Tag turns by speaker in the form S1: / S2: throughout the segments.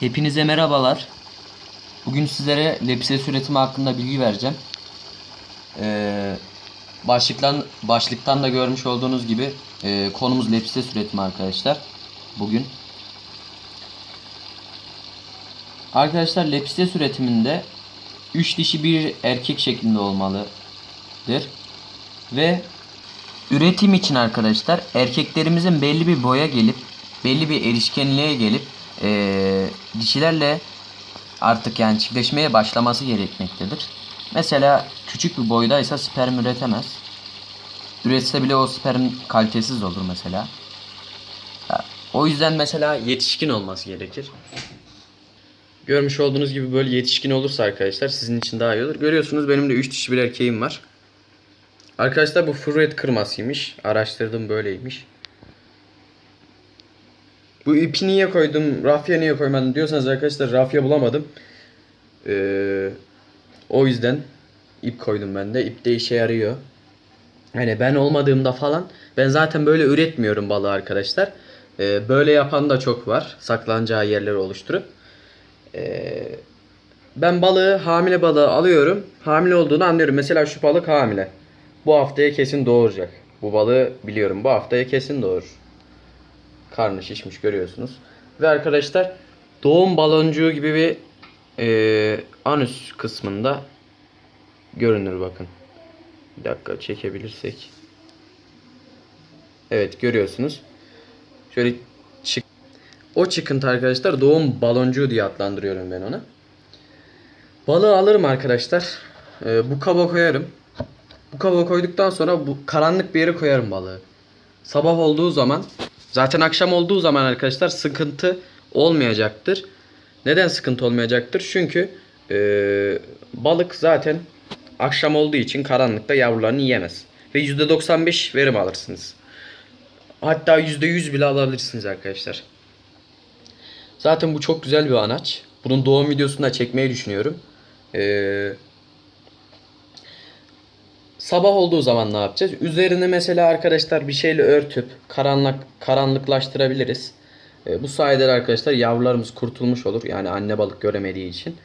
S1: Hepinize merhabalar. Bugün sizlere lepses üretimi hakkında bilgi vereceğim. Ee, başlıktan, başlıktan da görmüş olduğunuz gibi e, konumuz lepses üretimi arkadaşlar. Bugün. Arkadaşlar lepses üretiminde 3 dişi bir erkek şeklinde olmalıdır. Ve üretim için arkadaşlar erkeklerimizin belli bir boya gelip belli bir erişkenliğe gelip eee, dişilerle artık yani çiftleşmeye başlaması gerekmektedir. Mesela küçük bir boydaysa sperm üretemez. Üretse bile o sperm kalitesiz olur mesela. O yüzden mesela yetişkin olması gerekir. Görmüş olduğunuz gibi böyle yetişkin olursa arkadaşlar sizin için daha iyi olur. Görüyorsunuz benim de 3 dişi bir erkeğim var. Arkadaşlar bu furret kırmasıymış. Araştırdım böyleymiş. Bu ipi niye koydum, rafya niye koymadım diyorsanız arkadaşlar rafya bulamadım. Ee, o yüzden ip koydum ben de. İp de işe yarıyor. Hani ben olmadığımda falan ben zaten böyle üretmiyorum balığı arkadaşlar. Ee, böyle yapan da çok var. Saklanacağı yerleri oluşturup. Ee, ben balığı hamile balığı alıyorum. Hamile olduğunu anlıyorum. Mesela şu balık hamile. Bu haftaya kesin doğuracak. Bu balığı biliyorum. Bu haftaya kesin doğurur. Karnı şişmiş görüyorsunuz. Ve arkadaşlar doğum baloncuğu gibi bir eee anüs kısmında görünür bakın. Bir dakika çekebilirsek. Evet görüyorsunuz. Şöyle çık o çıkıntı arkadaşlar doğum baloncuğu diye adlandırıyorum ben onu. Balığı alırım arkadaşlar. Ee, bu kaba koyarım. Bu kaba koyduktan sonra bu karanlık bir yere koyarım balığı. Sabah olduğu zaman zaten akşam olduğu zaman arkadaşlar sıkıntı olmayacaktır. Neden sıkıntı olmayacaktır? Çünkü ee, balık zaten akşam olduğu için karanlıkta yavrularını yiyemez. Ve %95 verim alırsınız. Hatta %100 bile alabilirsiniz arkadaşlar. Zaten bu çok güzel bir anaç. Bunun doğum videosunu da çekmeyi düşünüyorum. Ee, sabah olduğu zaman ne yapacağız? Üzerine mesela arkadaşlar bir şeyle örtüp karanlık karanlıklaştırabiliriz. Ee, bu sayede de arkadaşlar yavrularımız kurtulmuş olur. Yani anne balık göremediği için.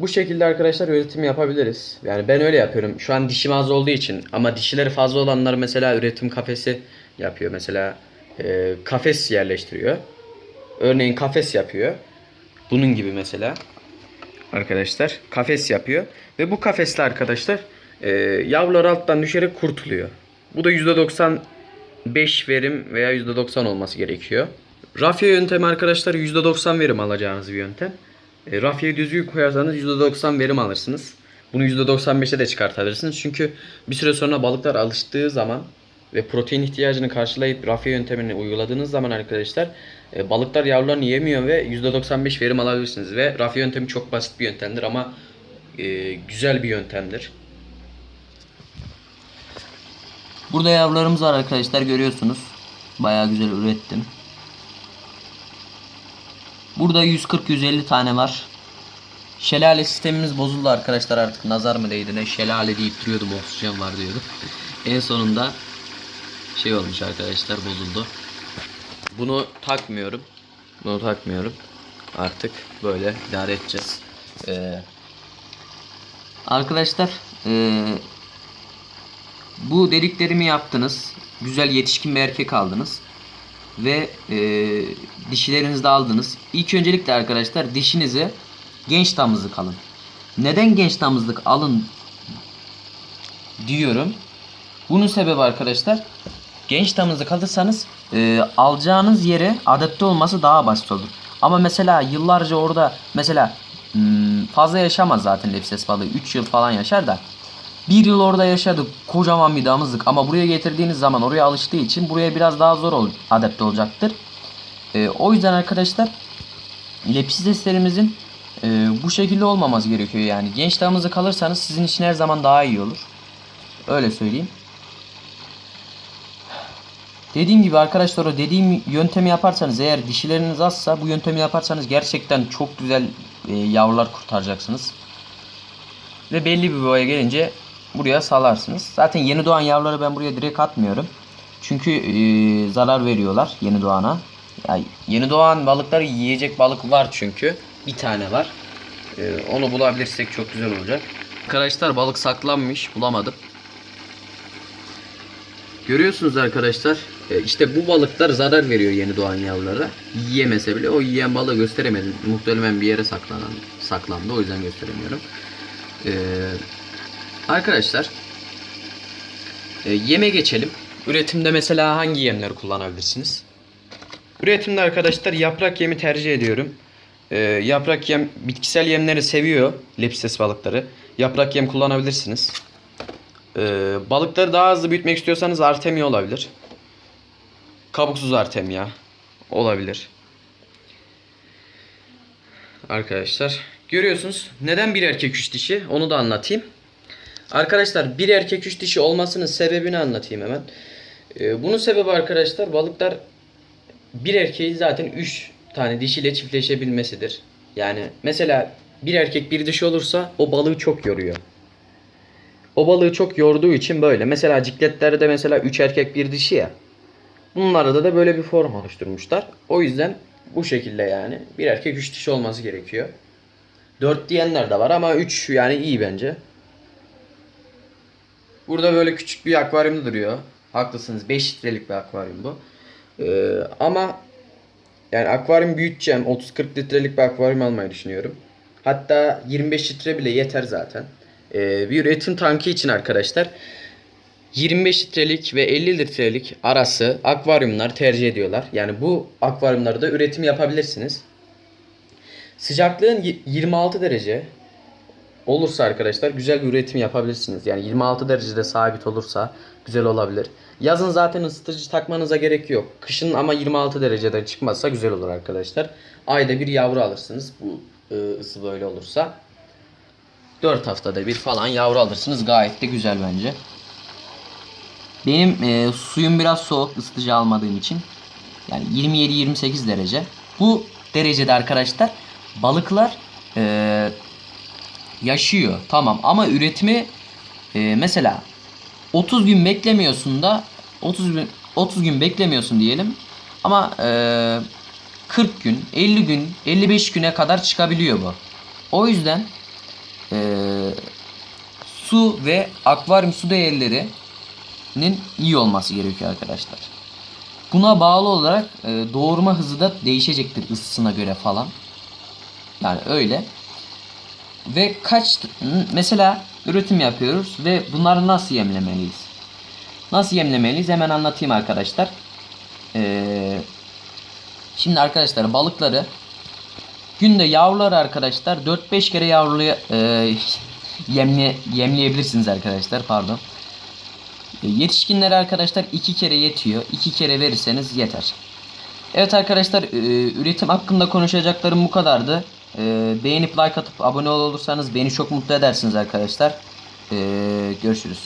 S1: Bu şekilde arkadaşlar üretim yapabiliriz. Yani ben öyle yapıyorum. Şu an dişim az olduğu için ama dişileri fazla olanlar mesela üretim kafesi yapıyor. Mesela e, kafes yerleştiriyor. Örneğin kafes yapıyor. Bunun gibi mesela. Arkadaşlar kafes yapıyor. Ve bu kafesle arkadaşlar e, yavrular alttan düşerek kurtuluyor. Bu da %95 verim veya %90 olması gerekiyor. Rafya yöntemi arkadaşlar %90 verim alacağınız bir yöntem. E, rafyayı düzgün koyarsanız %90 verim alırsınız. Bunu %95'e de çıkartabilirsiniz. Çünkü bir süre sonra balıklar alıştığı zaman ve protein ihtiyacını karşılayıp rafya yöntemini uyguladığınız zaman arkadaşlar e, balıklar yavrularını yemiyor ve %95 verim alabilirsiniz. Ve rafya yöntemi çok basit bir yöntemdir ama e, güzel bir yöntemdir. Burada yavrularımız var arkadaşlar görüyorsunuz. Bayağı güzel ürettim. Burada 140-150 tane var. Şelale sistemimiz bozuldu arkadaşlar artık nazar mı değdi ne şelale deyip duruyordum oksijen var diyordum. En sonunda şey olmuş arkadaşlar bozuldu. Bunu takmıyorum. Bunu takmıyorum. Artık böyle idare edeceğiz. Ee, arkadaşlar ee, bu dediklerimi yaptınız. Güzel yetişkin bir erkek aldınız. Ve e, dişilerinizi de aldınız. İlk öncelikle arkadaşlar dişinize genç damızlık alın. Neden genç damızlık alın diyorum. Bunun sebebi arkadaşlar genç damızlık alırsanız e, alacağınız yere adapte olması daha basit olur. Ama mesela yıllarca orada mesela hmm, fazla yaşamaz zaten lepses balığı. 3 yıl falan yaşar da. Bir yıl orada yaşadı kocaman bir damızlık ama buraya getirdiğiniz zaman oraya alıştığı için buraya biraz daha zor ol, adapte olacaktır. E, o yüzden arkadaşlar lepsislerimizin e, bu şekilde olmaması gerekiyor yani. Genç damızlık alırsanız sizin için her zaman daha iyi olur. Öyle söyleyeyim. Dediğim gibi arkadaşlar o dediğim yöntemi yaparsanız eğer dişileriniz azsa bu yöntemi yaparsanız gerçekten çok güzel e, yavrular kurtaracaksınız. Ve belli bir boya gelince buraya salarsınız. Zaten yeni doğan yavruları ben buraya direkt atmıyorum. Çünkü e, zarar veriyorlar yeni doğana. Ya yeni doğan balıkları yiyecek balık var çünkü. Bir tane var. Ee, onu bulabilirsek çok güzel olacak. Arkadaşlar balık saklanmış. Bulamadım. Görüyorsunuz arkadaşlar. e, işte bu balıklar zarar veriyor yeni doğan yavrulara. Yiyemese bile o yiyen balığı gösteremedim. Muhtemelen bir yere saklanan, saklandı. O yüzden gösteremiyorum. Ee, arkadaşlar e, yeme geçelim. Üretimde mesela hangi yemleri kullanabilirsiniz? Üretimde arkadaşlar yaprak yemi tercih ediyorum. Ee, yaprak yem bitkisel yemleri seviyor lepstes balıkları. Yaprak yem kullanabilirsiniz. Ee, balıkları daha hızlı büyütmek istiyorsanız artemia olabilir. Kabuksuz artemia olabilir. Arkadaşlar görüyorsunuz neden bir erkek üç dişi onu da anlatayım. Arkadaşlar bir erkek üç dişi olmasının sebebini anlatayım hemen. Ee, bunun sebebi arkadaşlar balıklar bir erkeği zaten 3 tane dişiyle çiftleşebilmesidir. Yani mesela bir erkek bir dişi olursa o balığı çok yoruyor. O balığı çok yorduğu için böyle. Mesela cikletlerde mesela 3 erkek bir dişi ya. Bunlarda da böyle bir form oluşturmuşlar. O yüzden bu şekilde yani bir erkek 3 dişi olması gerekiyor. 4 diyenler de var ama 3 yani iyi bence. Burada böyle küçük bir akvaryumda duruyor. Haklısınız 5 litrelik bir akvaryum bu. Ee, ama yani akvaryum büyüteceğim. 30-40 litrelik bir akvaryum almayı düşünüyorum. Hatta 25 litre bile yeter zaten. Ee, bir üretim tankı için arkadaşlar 25 litrelik ve 50 litrelik arası akvaryumlar tercih ediyorlar. Yani bu akvaryumlarda üretim yapabilirsiniz. Sıcaklığın y- 26 derece olursa arkadaşlar güzel bir üretim yapabilirsiniz. Yani 26 derecede sabit olursa güzel olabilir. Yazın zaten ısıtıcı takmanıza gerek yok. Kışın ama 26 derecede çıkmazsa güzel olur arkadaşlar. Ayda bir yavru alırsınız bu e, ısı böyle olursa. 4 haftada bir falan yavru alırsınız. Gayet de güzel bence. Benim e, suyum biraz soğuk ısıtıcı almadığım için. Yani 27-28 derece. Bu derecede arkadaşlar balıklar e, yaşıyor. Tamam ama üretimi e, mesela 30 gün beklemiyorsun da 30 gün 30 gün beklemiyorsun diyelim. Ama e, 40 gün, 50 gün, 55 güne kadar çıkabiliyor bu. O yüzden e, su ve akvaryum su değerlerinin iyi olması gerekiyor arkadaşlar. Buna bağlı olarak e, doğurma hızı da değişecektir ısısına göre falan. Yani öyle. Ve kaç mesela üretim yapıyoruz ve bunları nasıl yemlemeliyiz? Nasıl yemlemeliyiz? Hemen anlatayım arkadaşlar. Ee, şimdi arkadaşlar balıkları günde yavruları arkadaşlar 4-5 kere yavruluya e, yemle, yemleyebilirsiniz arkadaşlar pardon. E, Yetişkinlere arkadaşlar 2 kere yetiyor. 2 kere verirseniz yeter. Evet arkadaşlar e, üretim hakkında konuşacaklarım bu kadardı. E, beğenip like atıp abone olursanız beni çok mutlu edersiniz arkadaşlar. E, görüşürüz.